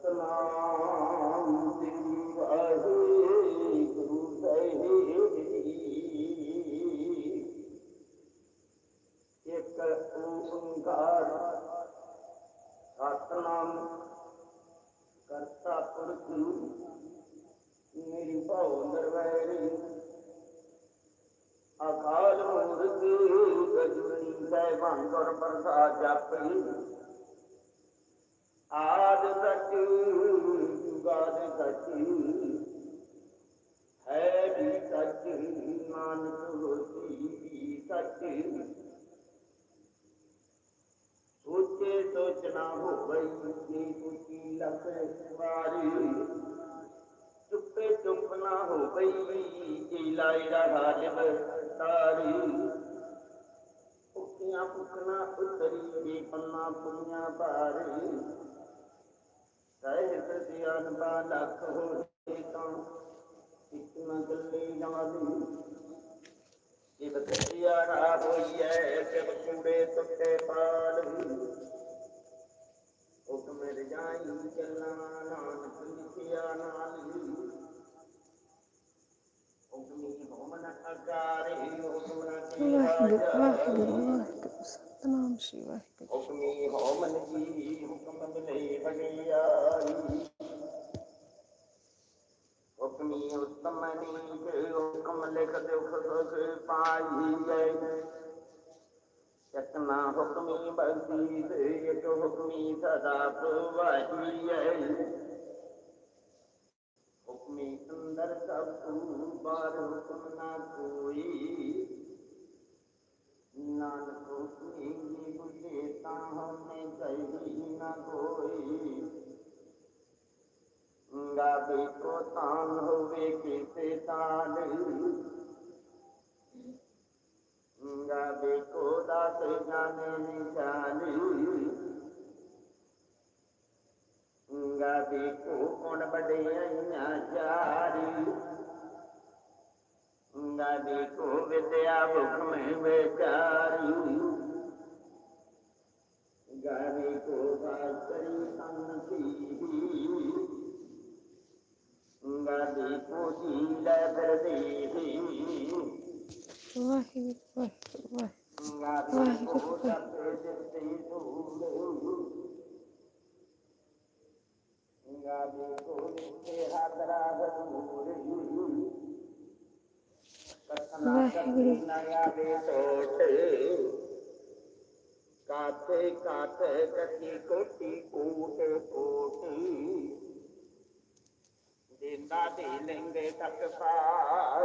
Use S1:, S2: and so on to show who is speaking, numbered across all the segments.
S1: ਸਤਨਾਮ ਸ੍ਰੀ ਵਾਹਿਗੁਰੂ ਸਾਹਿਬ ਇੱਕ ਓੰਕਾਰ ਸਤਨਾਮ ਕਰਤਾ ਪੁਰਖ ਮੇਰੀ ਭਾਉ ਨਰਵੈਰੀ ਅਕਾਲ ਮੂਰਤ ਗਜਨੀ ਸਾਹਿਬਾਂ ਗੁਰ ਪ੍ਰਸਾਦ ਜਪੀ। ਆਦ ਸਚ ਜੁਗਾਦ ਸਚ। ਹੈ ਵੀ ਸਚ, ਨਾਨਕ ਹੋਸੀ ਵੀ ਸਚ। ਸੋਚੇ ਸੋਚਣਾ ਹੋਵਈ ਜੀ ਕੁਚੀ ਲਖ ਵਾਰੀ ਚੁੱਪੇ ਚੁੱਪ ਨਾ ਹੋਵਈ, ਜੀ ਲਾਇਰਾ ਹਾਜਬ ਤਾਰੀ। ਭੁੱਖੀਆਂ ਭੁੱਖਣਾ ਉਤਰੀ, ਵੀ ਪੰਨਾ ਪੁੰਨਿਆ ਭਾਰੀ। ਸਹਿ ਪ੍ਰਤਿਆਨ ਬਾ ਲੱਖ ਹੋਏ ਤਾਂ ਇੱਕ ਨਾ ਗੱਲੇ ਜਾਦੀ ਜਿਵ ਕਰਿਆ ਰਾ ਹੋਈਐ ਕਿਵ ਕੂੜੇ ਟੁੱਟੇ ਪਾਲ ਹੁਕਮ ਰਜਾਈ ਚੱਲਣਾ ਨਾਨਕ ਲਿਖਿਆ ਨਾਲੀ ਹੁਕਮੀ ਹੋਮਨ ਅਕਾਰੇ ਹੁਕਮ ਨਾ
S2: ਵਾਹਿਗੁਰੂ ਵਾਹਿਗੁਰੂ ਵਾਹਿਗੁਰੂ ਸਤਨਾਮ ਸ਼੍ਰੀ ਵਾਹਿਗੁਰੂ
S1: ਹੁਕਮੀ ਹੋਮਨ ਜੀ ਹੁਕਮ ਮਿਲੇ ਬਗਿਆਈ लिखदे पाई चकना हुक्मी बसीद एक हुक्मी सदा प्रवाही हुक्मी अंदर सब
S2: बार हुक्म ना
S1: कोई। नानक हुक्मी बुझे ताहों में कहीं ना कोई। गुलाबी
S2: को
S1: तान होवे किसे तान गुलाबी को दास जाने निशानी गुलाबी को कौन बड़े अइया जारी को विद्या मुख में बेचारी वाहिगुरु। काते काते कटी कोटी कोट कोटी देंदा दे लेंगे तक पार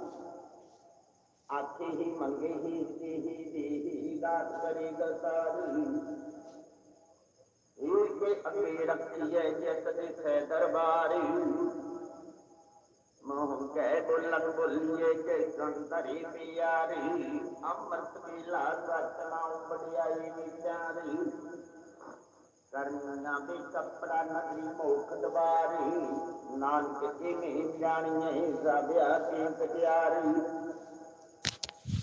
S1: आखे ही मंगे ही दे ही दे ही दात करे गसारी वीर के अगे रखी है जैत है दरबारी। मोहम कह बोलन बोलिए के संतरी प्यारी, अमृत मिला सचनाऊ बड़ियाई विचारी करना भी कपड़ा नगरी मोख दबारी, नानक के में जानिए सभ्या की कजारी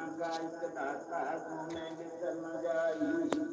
S1: न का तथा में विसर न जाई।